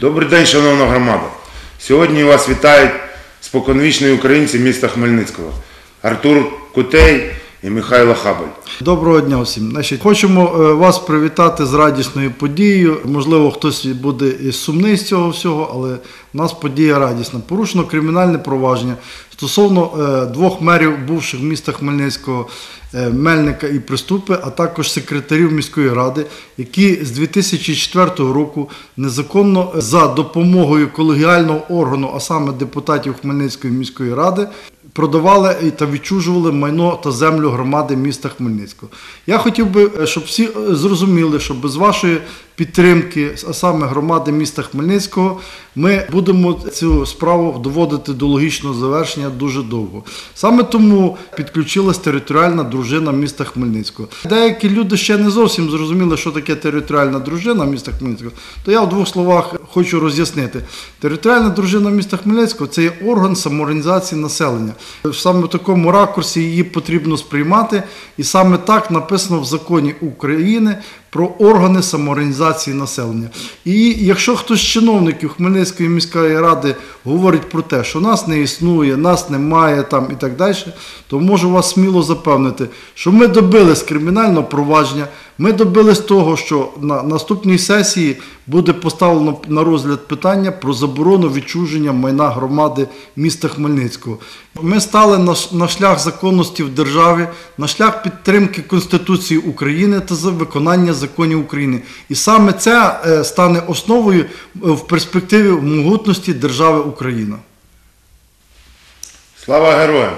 Добрий день, шановна громада. Сьогодні вас вітають споконвічні українці міста Хмельницького Артур Кутей і Михайло Хабаль. Доброго дня всім. Значить, хочемо е, вас привітати з радісною подією. Можливо, хтось буде і сумний з цього всього, але у нас подія радісна. Порушено кримінальне провадження стосовно е, двох мерів бувших міста Хмельницького, Мельника і Приступи, а також секретарів міської ради, які з 2004 року незаконно е, за допомогою колегіального органу, а саме депутатів Хмельницької міської ради, продавали та відчужували майно та землю громади міста Хмельницького. Я хотів би, е, щоб всі е, зрозуміли, що без вашої підтримки, а саме громади міста Хмельницького, ми будемо цю справу доводити до логічного завершення дуже довго. Саме тому підключилась територіальна дружина міста Хмельницького. Деякі люди ще не зовсім зрозуміли, що таке територіальна дружина міста Хмельницького. То я в двох словах хочу роз'яснити. Територіальна дружина міста Хмельницького це є орган самоорганізації населення. В Саме такому ракурсі її потрібно сприймати, і саме так написано в законі України про органи самоорганізації населення. І якщо хтось з чиновників Хмельницької міської ради говорить про те, що нас не існує, нас немає там і так далі, то можу вас сміло запевнити, що ми добились кримінального провадження, ми добились того, що на наступній сесії буде поставлено на розгляд питання про заборону відчуження майна громади міста Хмельницького. Ми стали на, шлях законності в державі, на шлях підтримки Конституції України та за виконання законів України. І саме це е, стане основою е, в перспективі могутності держави Україна. Слава героям!